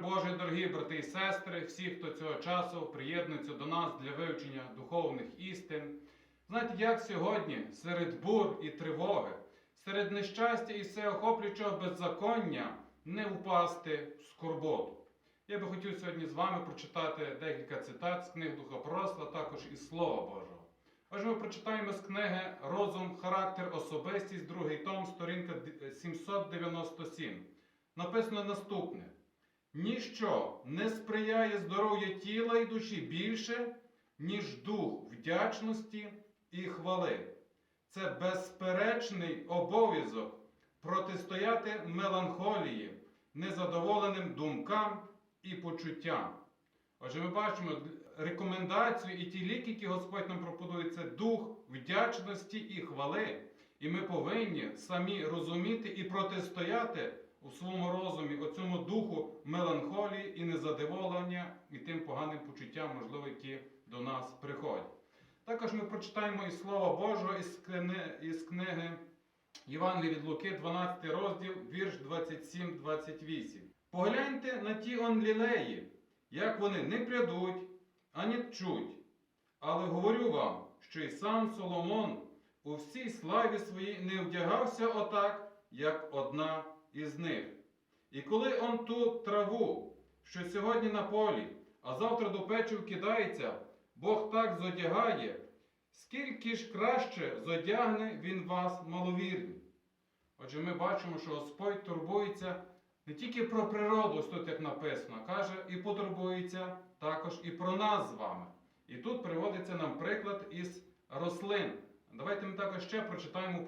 Божий, дорогі брати і сестри, всі, хто цього часу приєднується до нас для вивчення духовних істин. Знаєте, як сьогодні серед бур і тривоги, серед нещастя і всеохоплюючого беззаконня не впасти в скорботу. Я би хотів сьогодні з вами прочитати декілька цитат з книг Духопроросла, також із Слова Божого. Отже, ми прочитаємо з книги Розум, характер, особистість, другий том, сторінка 797. Написано наступне: Ніщо не сприяє здоров'ю тіла і душі більше, ніж дух вдячності і хвали. Це безперечний обов'язок протистояти меланхолії, незадоволеним думкам і почуттям. Отже, ми бачимо рекомендацію і ті ліки, які Господь нам пропонує, це дух вдячності і хвали. І ми повинні самі розуміти і протистояти у своєму розумі оцьому духу меланхолії і незадоволення і тим поганим почуттям, можливо, які до нас приходять. Також ми прочитаємо із Слова Божого із книги, із книги Євангелія від Луки, 12 розділ, вірш 27-28. Погляньте на ті он лілеї, як вони не прядуть, ані тчуть. Але говорю вам, що і сам Соломон у всій славі своїй не вдягався отак, як одна із них. І коли он ту траву, що сьогодні на полі, а завтра до печі вкидається, Бог так зодягає, скільки ж краще зодягне Він вас маловірні. Отже, ми бачимо, що Господь турбується не тільки про природу, ось тут як написано, каже, і потурбується також і про нас з вами. І тут приводиться нам приклад із рослин. Давайте ми також ще прочитаємо,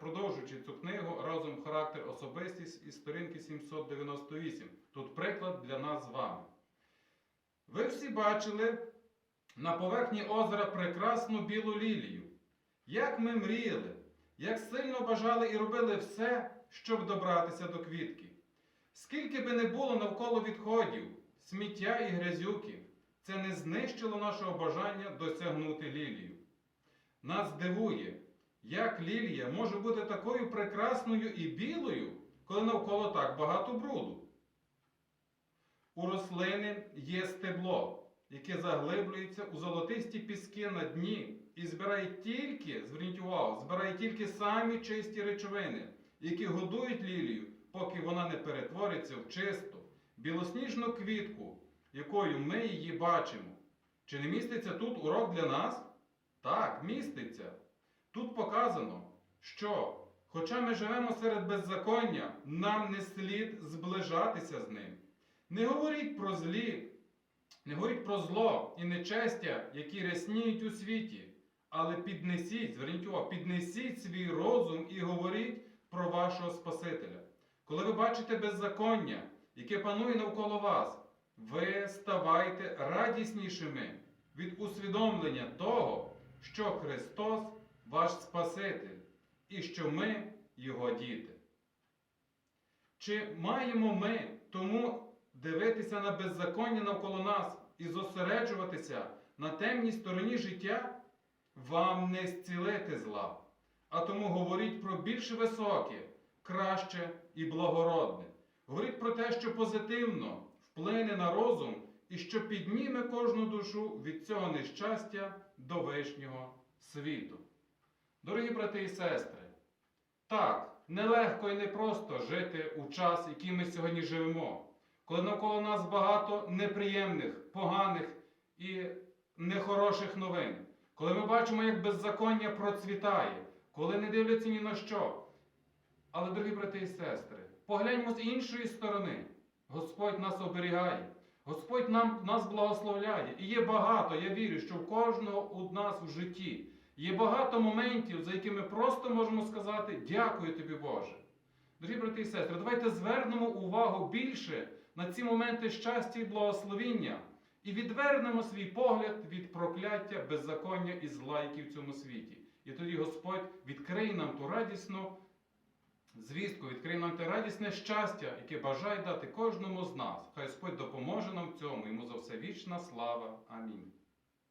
продовжуючи, цю книгу разом характер особистість із сторінки 798. Тут приклад для нас з вами. Ви всі бачили на поверхні озера прекрасну білу лілію. Як ми мріяли, як сильно бажали і робили все, щоб добратися до квітки. Скільки би не було навколо відходів, сміття і грязюки, це не знищило нашого бажання досягнути лілію. Нас дивує, як лілія може бути такою прекрасною і білою, коли навколо так багато бруду. У рослини є стебло, яке заглиблюється у золотисті піски на дні і збирає тільки, зверніть увагу, збирає тільки самі чисті речовини, які годують лілію, поки вона не перетвориться в чисту, білосніжну квітку, якою ми її бачимо. Чи не міститься тут урок для нас? Так, міститься. Тут показано, що, хоча ми живемо серед беззаконня, нам не слід зближатися з ним. Не говоріть про злі, не говоріть про зло і нечестя, які рясніють у світі, але піднесіть, зверніть увагу, піднесіть свій розум і говоріть про вашого Спасителя. Коли ви бачите беззаконня, яке панує навколо вас, ви ставайте радіснішими від усвідомлення того, що Христос ваш Спаситель і що ми Його діти. Чи маємо ми тому дивитися на беззаконня навколо нас і зосереджуватися на темній стороні життя? Вам не зцілити зла, а тому говоріть про більш високе, краще і благородне. Говоріть про те, що позитивно вплине на розум і що підніме кожну душу від цього нещастя до вишнього світу. Дорогі брати і сестри, так, нелегко і непросто жити у час, який ми сьогодні живемо, коли навколо нас багато неприємних, поганих і нехороших новин, коли ми бачимо, як беззаконня процвітає, коли не дивляться ні на що. Але, дорогі брати і сестри, погляньмо з іншої сторони. Господь нас оберігає, Господь нам, нас благословляє. І є багато, я вірю, що в кожного у нас в житті є багато моментів, за які ми просто можемо сказати дякую тобі, Боже. Дорогі брати і сестри, давайте звернемо увагу більше на ці моменти щастя і благословіння і відвернемо свій погляд від прокляття, беззаконня і зла, які в цьому світі. І тоді Господь відкриє нам ту радісну звістку, відкриє нам те радісне щастя, яке бажає дати кожному з нас. Хай Господь допоможе нам в цьому, йому за все вічна слава. Амінь.